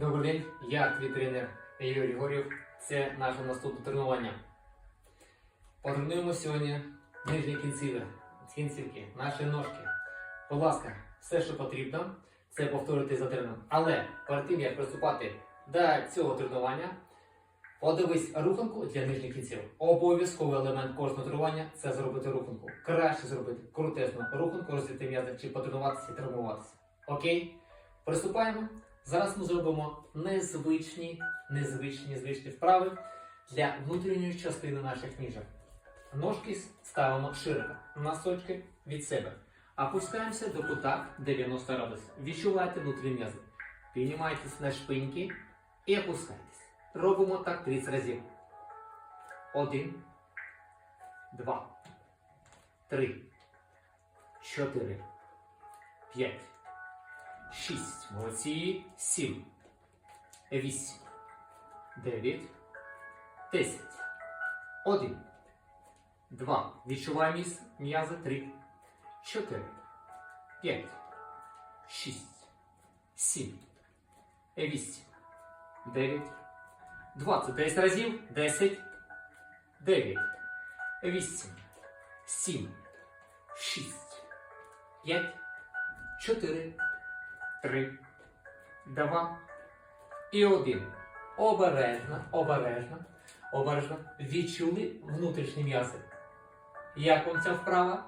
Добрий день, я твій тренер Юрій Горів. Це наше наступне тренування. Потренуємо сьогодні нижні кінцівки, кінцівки, наші ножки. Будь ласка, все, що потрібно, це повторити за тренером. Але перед тим, як приступати до цього тренування, подивись руханку для нижніх кінців. Обов'язковий елемент кожного тренування це зробити руханку. Краще зробити крутесну руханку, розвити м'язи чи потренуватися і травмуватися. Окей? Приступаємо. Зараз ми зробимо незвичні, незвичні, незвичні вправи для внутрішньої частини наших ніжок. Ножки ставимо широко, носочки від себе. Опускаємося до кута 90 градусів. Відчувайте внутрішні м'язи. Піднімайтесь на шпиньки і опускайтесь. Робимо так 30 разів. Один, два, три, чотири, п'ять. Шість. Молодці. Сім. Вісім. Дев'ять. Десять. Один. Два. Відчуваємо м'язи. Три. Чотири. П'ять. Шість. Сім. Вісім. Дев'ять. Двадцять. Десять разів. Десять. Дев'ять. Вісім. Сім. Шість. П'ять. Чотири. Три, два і один. Обережно, обережно, обережно відчули внутрішні м'язи. Як вам ця вправа?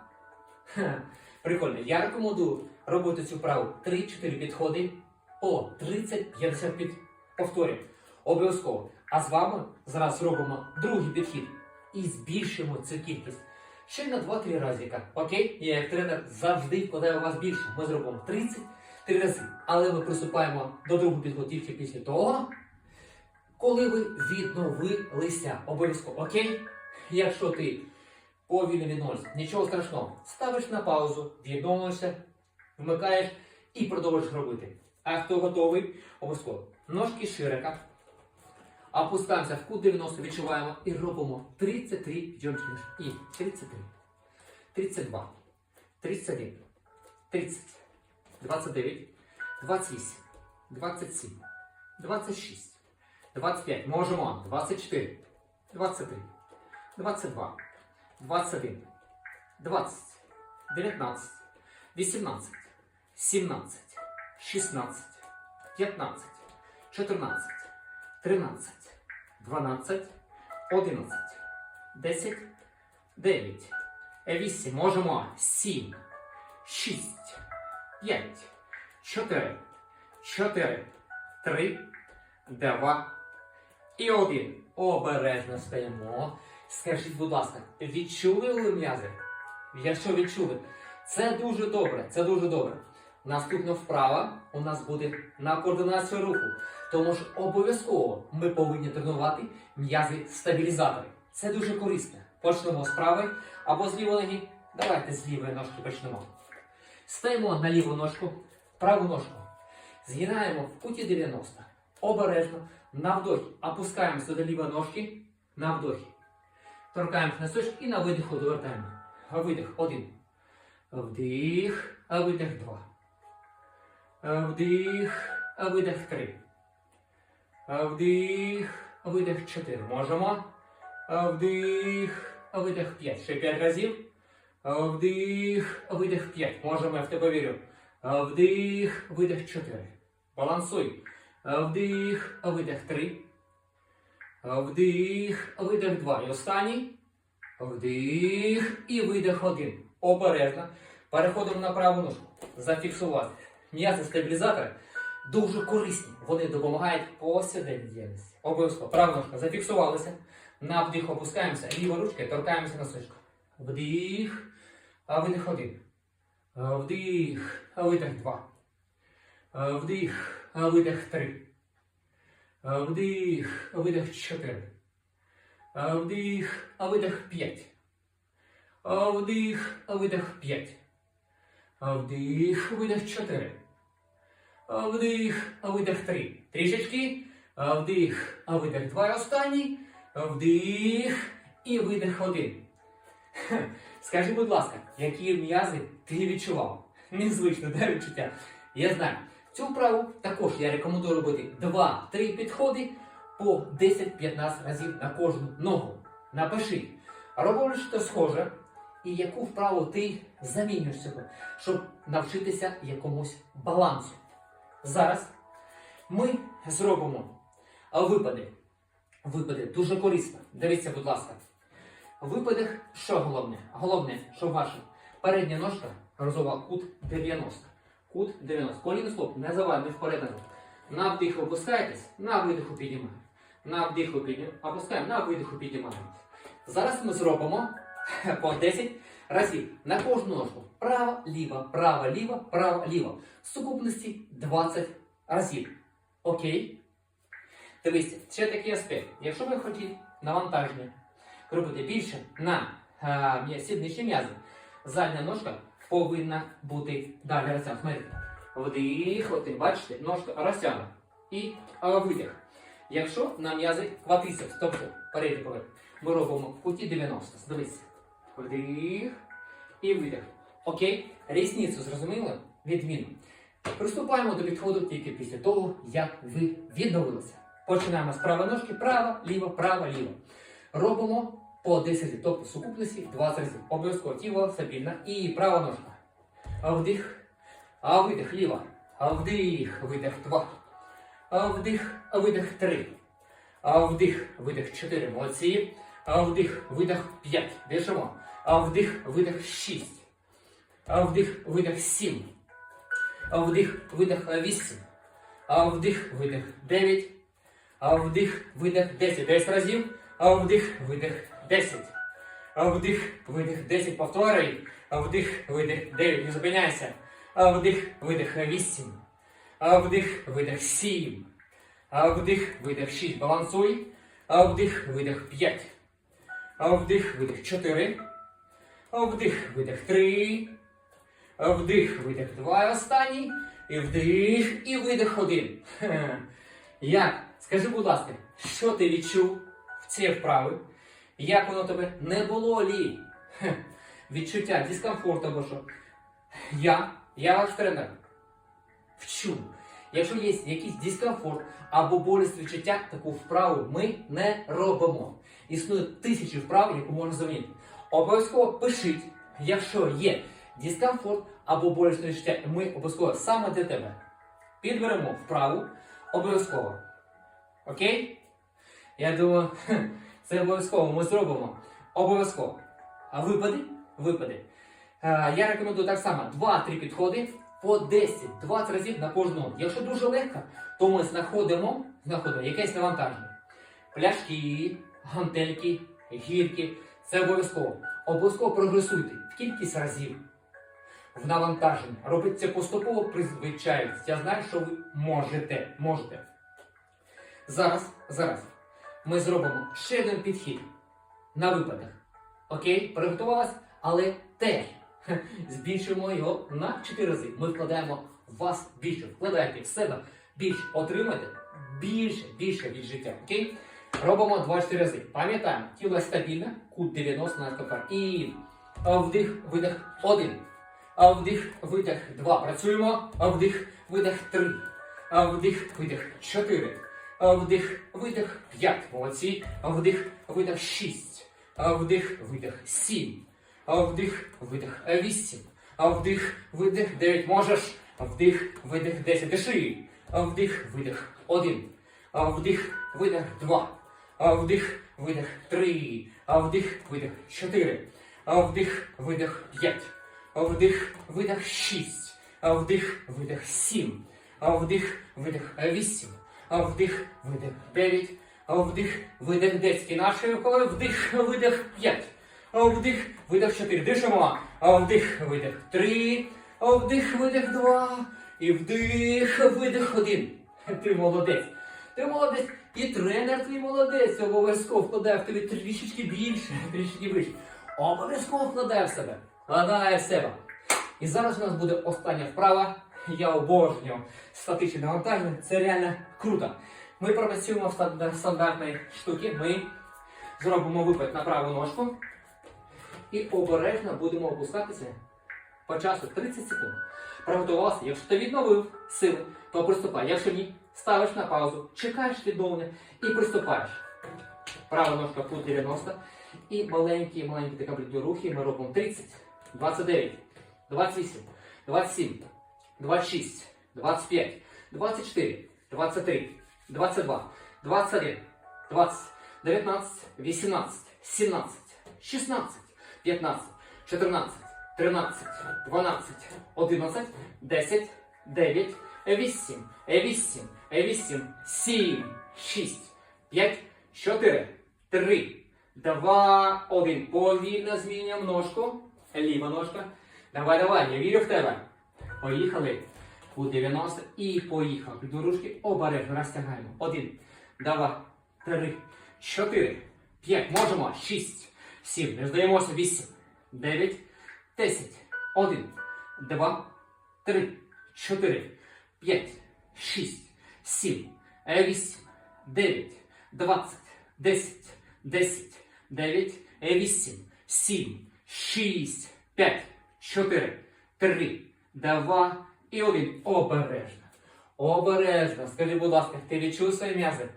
Ха, прикольно. Я рекомендую робити цю вправу 3-4 підходи по 30-50 під... повторів. Обов'язково. А з вами зараз зробимо другий підхід і збільшимо цю кількість. Ще на 2-3 разика. Окей? Я як тренер завжди вкладаю у вас більше. Ми зробимо 30 три рази. Але ми приступаємо до другого підходу тільки після того, коли ви відновилися. Обов'язково, окей? Якщо ти повільно відновишся, нічого страшного. Ставиш на паузу, відновишся, вмикаєш і продовжуєш робити. А хто готовий? Обов'язково. Ножки широко. Опускаємося в кут 90, відчуваємо і робимо 33 підйомчики. І 33, 32, 31, 30. 29, 28, 27, 26, 25. Можемо. 24, 23, 22, 21, 20, 19, 18, 17, 16, 15, 14, 13, 12, 11, 10, 9, 8. Можемо. 7, 6, П'ять, чотири, чотири, три, два і один. Обережно стаємо. Скажіть, будь ласка, відчули ви м'язи? Якщо відчули, це дуже добре, це дуже добре. Наступна вправа у нас буде на координацію руху. Тому що обов'язково ми повинні тренувати м'язи стабілізатори. Це дуже корисно. Почнемо з правої або з лівої ноги. Давайте з лівої ножки почнемо. Стаємо на ліву ножку, праву ножку. Згинаємо в куті 90. Обережно. На вдохі. Опускаємося до лівої ножки. На вдохі. Торкаємося носочок і на видиху довертаємо. Видих. Один. Вдих. Видих. Два. Вдих. Видих. Три. Вдих. Видих. Чотири. Можемо. Вдих. Видих. П'ять. Ще п'ять разів. Вдих, видих 5. Можемо, я в тебе вірю. Вдих, видих 4. Балансуй. Вдих, видих 3. Вдих, видих 2. І останній. Вдих і видих 1. Обережно. Переходимо на праву ножку. Зафіксувати. М'язи стабілізатори дуже корисні. Вони допомагають діяльності. Обов'язково. Права ножка зафіксувалися. На вдих опускаємося. Ліва ручка торкаємося носочку. Вдих, а видих один. Вдих, а видих два. Вдих, а видих три. Вдих, видих чотири. Вдих, а видих п'ять. Вдих, а видих п'ять. Вдих, видих чотири. Вдих, а видих три. Трішечки. Вдих, видих два. Останній. Вдих і видих один. Скажи, будь ласка, які м'язи ти відчував? Незвично, де відчуття? Я знаю, Цю вправу також я рекомендую робити 2-3 підходи по 10-15 разів на кожну ногу. Напиши, робиш що схоже, і яку вправу ти замінюєш себе, щоб навчитися якомусь балансу. Зараз ми зробимо випади. Випади дуже корисно. Дивіться, будь ласка. Випадах що головне? Головне, щоб ваша передня ножка розова кут 90. Кут 90. Коліно стоп, не заваль, не вперед. На вдих опускаєтесь, на видиху піднімаєте. На вдиху піднімаємо, опускаємо, на видиху піднімаємо. Зараз ми зробимо по 10 разів на кожну ножку. Права, ліва, права, ліва, права, ліва. В сукупності 20 разів. Окей? Дивіться, ще такий аспект. Якщо ви хотіли навантаження робити більше на а, сідничні м'язи, задня ножка повинна бути далі розтягнута. Смотрите. Вдих, бачите, ножка розтягнута. І а, видих. Якщо на м'язи квадрицепс, тобто передній поверх, ми робимо в куті 90. Дивіться. Вдих і видих. Окей? Рісницю зрозуміли? Відмінно. Приступаємо до підходу тільки після того, як ви відновилися. Починаємо з правої ножки, права, ліва, права, ліва. Робимо по 10 разів, тобто в сукупності 20 разів. Обов'язково тіло стабільне і права ножка. Вдих, а видих, ліва. Вдих, видих, два. Вдих, видих, три. Вдих, видих, чотири. Молодці. Вдих, видих, п'ять. А вдих, видих, шість. Вдих, видих, сім. Вдих, видих, вісім. Вдих, видих, дев'ять. Вдих, видих, 10. 10 разів. Вдих, видих, 10. А вдих, видих, 10. Повторюй. Вдих, видих, 9. Не зупиняйся. Вдих, видих, 8. А вдих, видих, 7. А вдих, видих, 6. Балансуй. Вдих, видих, 5. А вдих, видих, 4. А вдих, видих, 3. Вдих, видих, 2. Останній. І вдих, і видих, 1. Як? Скажи, будь ласка, що ти відчув в цій вправі? Як воно тебе не було лі? Відчуття дискомфорту або що? Я, я ваш тренер. Вчу. Якщо є якийсь дискомфорт або болісне відчуття, таку вправу ми не робимо. Існує тисячі вправ, яку можна замінити. Обов'язково пишіть, якщо є дискомфорт або болісне відчуття, ми обов'язково саме для тебе підберемо вправу обов'язково. Окей? Я думаю, це обов'язково ми зробимо. Обов'язково. А випади? Випади. Е, я рекомендую так само 2-3 підходи по 10-20 разів на кожну. Якщо дуже легко, то ми знаходимо, знаходимо якесь навантаження. Пляшки, гантельки, гірки. Це обов'язково. Обов'язково прогресуйте в кількість разів в навантаженні. Робіть це поступово, призвичаюйтесь. Я знаю, що ви можете. можете. Зараз, зараз ми зробимо ще один підхід на випадок. Окей, приготувалась, але теж збільшуємо його на 4 рази. Ми вкладаємо вас більше, вкладаєте в себе більше, отримаєте більше, більше від життя. Окей? Робимо 2-4 рази. Пам'ятаємо, тіло стабільне, кут 90 на копар. І вдих, видих 1. А вдих, видих 2. Працюємо. А вдих, видих 3. А вдих, видих 4. Вдих, видих 5. Молодці. Вдих, видих 6. А вдих, видих 7. А вдих, видих 8. А вдих, видих 9. Можеш. Вдих, видих 10. Диши. Вдих, видих 1. А вдих, видих 2. А вдих, видих 3. А вдих, видих 4. А вдих, видих 5. Вдих, видих 6. А вдих, видих 7. А вдих, видих 8. Вдих, видих 9. А вдих, видих 10. І нашої рукою вдих, видих 5. А вдих, видих 4. Дишимо. Вдих, видих 3. Вдих, видих 2. І вдих, видих 1. Ти молодець. Ти молодець. І тренер твій молодець. Обов'язково вкладає в тобі трішечки більше, трішечки більше. Обов'язково вкладає в себе. Вкладає в себе. І зараз у нас буде остання вправа. Я обожнюю статичне навантаження. Це реально круто. Ми пропрацюємо в станд- стандартної штуки. Ми зробимо випад на праву ножку і обережно будемо опускатися по часу 30 секунд. Приготувався. Якщо ти відновив сили, то приступай. Якщо ні, ставиш на паузу, чекаєш відновлення і приступаєш. Права ножка тут 90. І маленькі, маленькі такі амплітудні рухи ми робимо 30, 29, 28, 27, 26, 25, 24, 23, 22, 21, 20, 19, 18, 17, 16, 15, 14, 13, 12, 11, 10, 9, 8, 8, 8, 7, 6, 5, 4, 3, 2, 1. Повільно змінюємо ножку. Ліва ножка. Давай, давай, я вірю в тебе. Поїхали. У 90 і поїхав. До ручки обережно розтягаємо. Один, два, три, чотири, п'ять. Можемо. Шість, сім. Не здаємося. Вісім, дев'ять, десять. Один, два, три, чотири, п'ять, шість, сім, вісім, дев'ять, двадцять, десять, десять, дев'ять, вісім, сім, шість, п'ять, чотири, три, два і один. Обережно. Обережно. Скажи, будь ласка, ти відчув свої м'язи?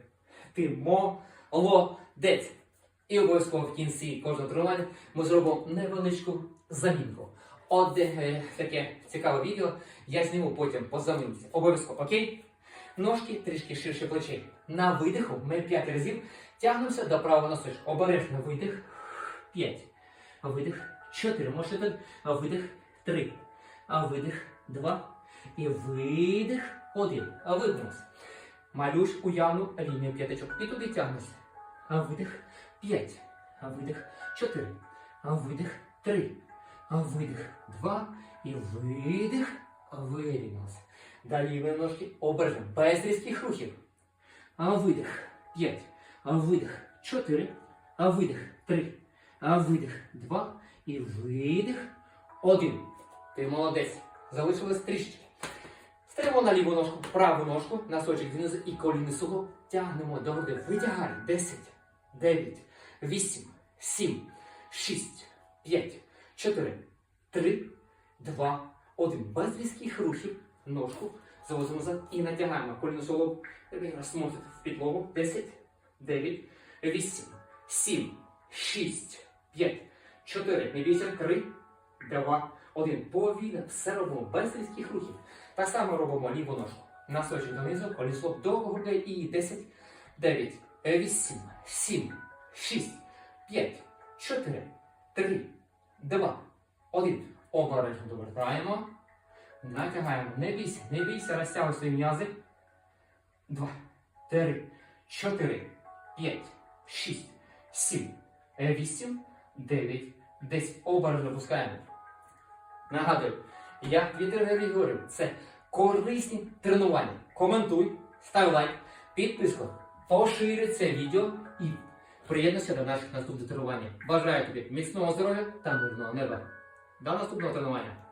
Ти молодець. І обов'язково в кінці кожного тренування ми зробимо невеличку замінку. От е, таке цікаве відео я зніму потім по заминці. Обов'язково, окей? Ножки трішки ширше плечей. На видиху ми 5 разів тягнемося до правого носочка. Обережно видих. 5. Видих. 4. Можете. Видих. 3. Видих. 2. І видих. 1. Видихнувся. Малюш уявну лінію п'ятачок. І туди тягнешся. Видих. 5. Видих. 4. Видих. 3. Видих. 2. І видих. Вирівнявся. Далі лівої ножки обережно. Без різких рухів. Видих. 5. Видих. 4. Видих. 3. Видих. 2. І видих. 1. Ти молодець. Залишилось трішки. Стаємо на ліву ножку, праву ножку, носочок знизу і коліни суглоб. Тягнемо до груди. Витягай. 10, 9, 8, 7, 6, 5, 4, 3, 2, 1. Без різких рухів ножку завозимо назад і натягаємо. Коліно суглоб розсмотрите в підлогу. 10, 9, 8, 7, 6, 5, 4, не бійся, 3, 2, 1. Повільно все робимо без різких рухів. Так само робимо ліву ножку. Носочок донизу, колесо до грудей і 10, 9, 8, 7, 6, 5, 4, 3, 2, 1. Обережно довертаємо. Натягаємо. Не бійся, не бійся, розтягуй свої м'язи. 2, 3, 4, 5, 6, 7, 8, 9, 10. Обережно пускаємо. Нагадую, я Вітер тренера говорю, це корисні тренування. Коментуй, став лайк, підписку, поширюй це відео і приєднуйся до наших наступних тренувань. Бажаю тобі міцного здоров'я та мирного неба. До наступного тренування!